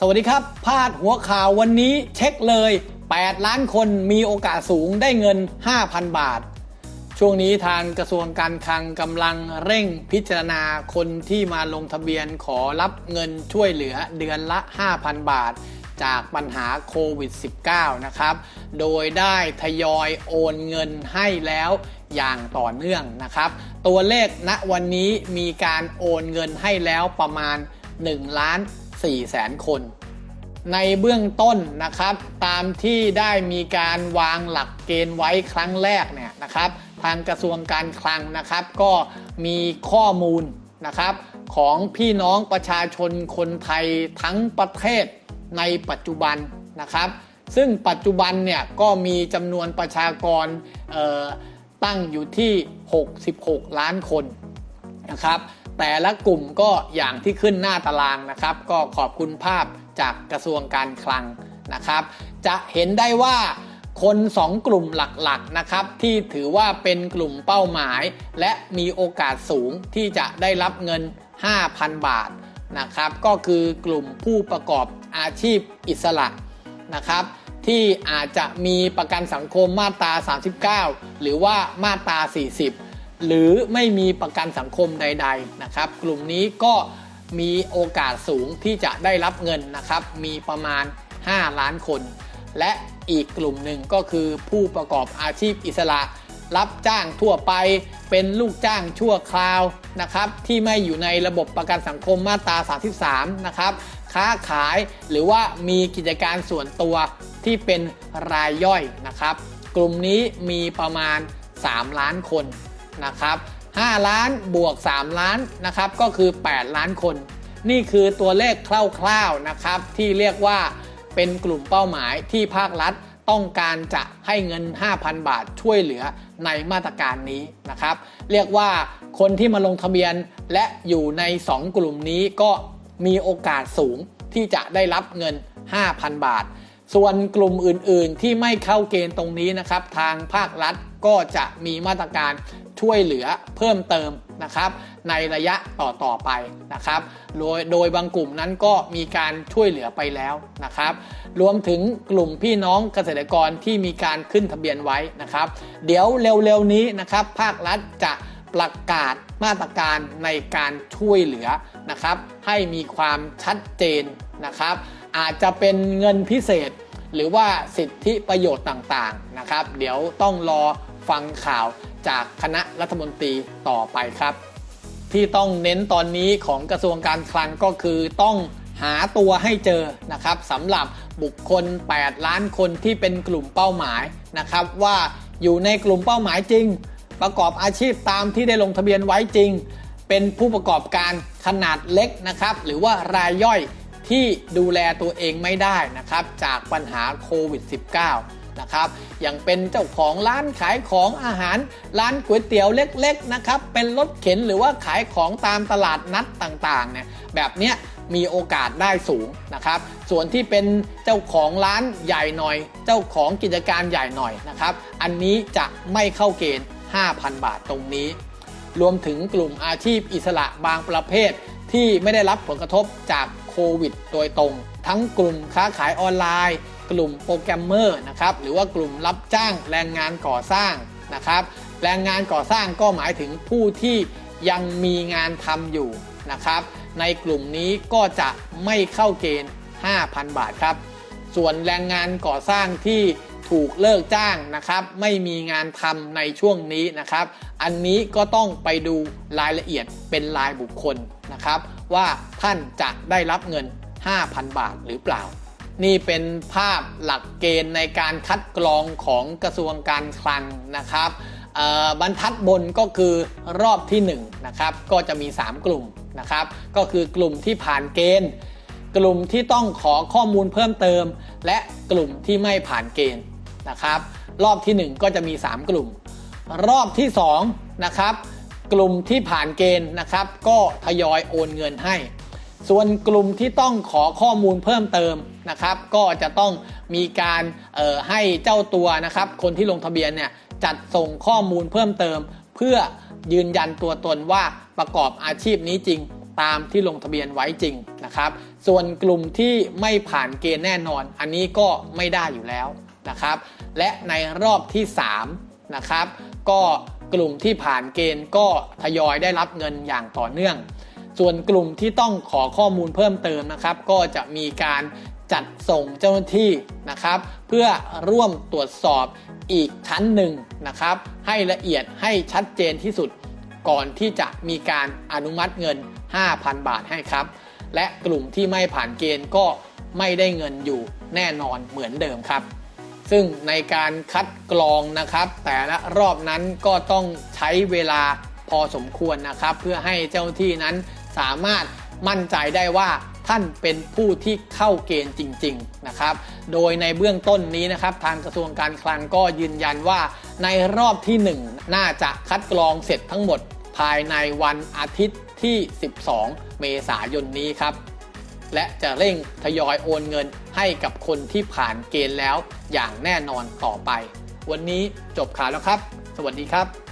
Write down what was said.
สวัสดีครับ พาดหัวข่าววันนี้เช็คเลย 8 ล้านคนมีโอกาสสูงได้เงิน 5,000 บาท ช่วงนี้ทางกระทรวงการคลังกำลังเร่งพิจารณาคนที่มาลงทะเบียนขอรับเงินช่วยเหลือเดือนละ 5,000 บาท จากปัญหาโควิด -19 นะครับ โดยได้ทยอยโอนเงินให้แล้วอย่างต่อเนื่องนะครับ ตัวเลขณวันนี้มีการโอนเงินให้แล้วประมาณ1ล้าน 4แสนคน ในเบื้องต้นนะครับ ตามที่ได้มีการวางหลักเกณฑ์ไว้ครั้งแรกเนี่ยนะครับ ทางกระทรวงการคลังนะครับ ก็มีข้อมูลนะครับของพี่น้องประชาชนคนไทยทั้งประเทศในปัจจุบันนะครับ ซึ่งปัจจุบันเนี่ยก็มีจำนวนประชากรตั้งอยู่ที่ 66 ล้านคนนะครับ แต่ละกลุ่มก็อย่างที่ขึ้นหน้าตารางนะครับ ก็ขอบคุณภาพจากกระทรวงการคลังนะครับ จะเห็นได้ว่าคน 2 กลุ่มหลักๆนะครับ ที่ถือว่าเป็นกลุ่มเป้าหมาย และมีโอกาสสูงที่จะได้รับเงิน 5,000 บาทนะครับ ก็คือกลุ่มผู้ประกอบอาชีพอิสระนะครับ ที่อาจจะมีประกันสังคมมาตรา 39 หรือว่ามาตรา 40 หรือไม่มีประกันสังคมใด ๆ นะครับ กลุ่มนี้ก็มีโอกาสสูงที่จะได้รับเงินนะครับ มีประมาณ 5 ล้านคน และอีกกลุ่มหนึ่งก็คือผู้ประกอบอาชีพอิสระ รับจ้างทั่วไป เป็นลูกจ้างชั่วคราวนะครับ ที่ไม่อยู่ในระบบประกันสังคมมาตรา 33 นะครับ ค้าขายหรือว่ามีกิจการส่วนตัวที่เป็นรายย่อยนะครับ กลุ่มนี้มีประมาณ 3 ล้านคน นะครับ5ล้านบวก 3 ล้านนะครับก็คือ 8 ล้านคน นี่คือตัวเลขคร่าวๆนะครับที่เรียกว่าเป็นกลุ่มเป้าหมายที่ภาครัฐต้องการจะให้เงิน 5,000 บาทช่วยเหลือในมาตรการนี้นะครับ เรียกว่าคนที่มาลงทะเบียนและอยู่ใน 2 กลุ่มนี้ก็มีโอกาสสูงที่จะได้รับเงิน 5,000 บาท ส่วนกลุ่มอื่นๆ ที่ไม่เข้าเกณฑ์ตรงนี้นะครับ ทางภาครัฐก็จะมีมาตรการช่วยเหลือเพิ่มเติมนะครับ ในระยะต่อๆไปนะครับ โดยโดยบางกลุ่มนั้นก็มีการช่วยเหลือไปแล้วนะครับ รวมถึงกลุ่มพี่น้องเกษตรกรที่มีการขึ้นทะเบียนไว้นะครับ เดี๋ยวเร็วๆนี้นะครับ ภาครัฐจะประกาศมาตรการในการช่วยเหลือนะครับ ให้มีความชัดเจนนะครับ อาจจะเป็นเงินพิเศษ หรือว่าสิทธิประโยชน์ต่างๆนะครับ เดี๋ยวต้องรอฟังข่าวจากคณะรัฐมนตรีต่อไปครับ ที่ต้องเน้นตอนนี้ของกระทรวงการคลังก็คือต้องหาตัวให้เจอนะครับสำหรับบุคคล 8 ล้านคนที่เป็นกลุ่มเป้าหมายนะครับว่าอยู่ในกลุ่มเป้าหมายจริง ประกอบอาชีพตามที่ได้ลงทะเบียนไว้จริง เป็นผู้ประกอบการขนาดเล็กนะครับ หรือว่ารายย่อย ที่ดูแลตัวเองไม่ได้นะครับจากปัญหาโควิด -19 นะครับอย่างเป็นเจ้าของร้านขายของอาหาร ร้านก๋วยเตี๋ยวเล็กๆนะครับเป็นรถเข็นหรือว่าขายของตามตลาดนัดต่างๆเนี่ยแบบเนี้ยมีโอกาสได้สูงนะครับ ส่วนที่เป็นเจ้าของร้านใหญ่หน่อย เจ้าของกิจการใหญ่หน่อยนะครับ อันนี้จะไม่เข้าเกณฑ์ 5,000 บาทตรงนี้ รวมถึงกลุ่มอาชีพอิสระบางประเภทที่ไม่ได้รับผลกระทบจาก โควิดโดยตรง ทั้งกลุ่มค้าขายออนไลน์ กลุ่มโปรแกรมเมอร์นะครับหรือว่ากลุ่มรับจ้างแรงงานก่อสร้างนะครับแรงงานก่อสร้างก็หมายถึงผู้ที่ยังมีงานทำอยู่นะครับ ในกลุ่มนี้ก็จะไม่เข้าเกณฑ์ 5,000 บาทครับ ส่วนแรงงานก่อสร้างที่ถูกเลิกจ้างนะครับ ไม่มีงานทำในช่วงนี้นะครับ อันนี้ก็ต้องไปดูรายละเอียดเป็นรายบุคคลนะครับ ว่าท่านจะได้รับเงิน 5,000 บาทหรือเปล่า นี่เป็นภาพหลักเกณฑ์ในการคัดกรองของกระทรวงการคลังนะครับบรรทัดบนก็คือรอบที่1นะครับก็จะมี 3 กลุ่มนะครับก็คือกลุ่มที่ผ่านเกณฑ์ กลุ่มที่ต้องขอข้อมูลเพิ่มเติม และกลุ่มที่ไม่ผ่านเกณฑ์นะครับ รอบที่ 1 ก็จะมี 3 กลุ่ม รอบที่2นะครับ กลุ่มที่ผ่านเกณฑ์นะครับ ก็ทยอยโอนเงินให้ ส่วนกลุ่มที่ต้องขอข้อมูลเพิ่มเติมนะครับ ก็จะต้องมีการออให้เจ้าตัวนะครับ คนที่ลงทะเบียนเนี่ยจัดส่งข้อมูลเพิ่มเติม เพื่อยืนยันตัวตนว่าประกอบอาชีพนี้จริงตามที่ลงทะเบียนไว้จริงนะครับ ส่วนกลุ่มที่ไม่ผ่านเกณฑ์แน่นอน อันนี้ก็ไม่ได้อยู่แล้วนะครับ และในรอบที่3นะครับ ก็ กลุ่มที่ผ่านเกณฑ์ก็ทยอยได้รับเงินอย่างต่อเนื่อง ส่วนกลุ่มที่ต้องขอข้อมูลเพิ่มเติมนะครับ ก็จะมีการจัดส่งเจ้าหน้าที่นะครับ เพื่อร่วมตรวจสอบอีกชั้นหนึ่งนะครับ ให้ละเอียดให้ชัดเจนที่สุด ก่อนที่จะมีการอนุมัติเงิน 5,000 บาทให้ครับ และกลุ่มที่ไม่ผ่านเกณฑ์ก็ไม่ได้เงินอยู่แน่นอนเหมือนเดิมครับ ซึ่งในการคัดกรองนะครับ แต่ละรอบนั้นก็ต้องใช้เวลาพอสมควรนะครับ เพื่อให้เจ้าที่นั้นสามารถมั่นใจได้ว่าท่านเป็นผู้ที่เข้าเกณฑ์จริง ๆนะครับ โดยในเบื้องต้นนี้นะครับ ทางกระทรวงการคลังก็ยืนยันว่าในรอบที่ 1 น่าจะคัดกรองเสร็จทั้งหมดภายในวันอาทิตย์ที่ 12 เมษายนนี้ครับ และจะเร่งทยอยโอนเงินให้กับคนที่ผ่านเกณฑ์แล้วอย่างแน่นอนต่อไป วันนี้จบข่าวแล้วครับ สวัสดีครับ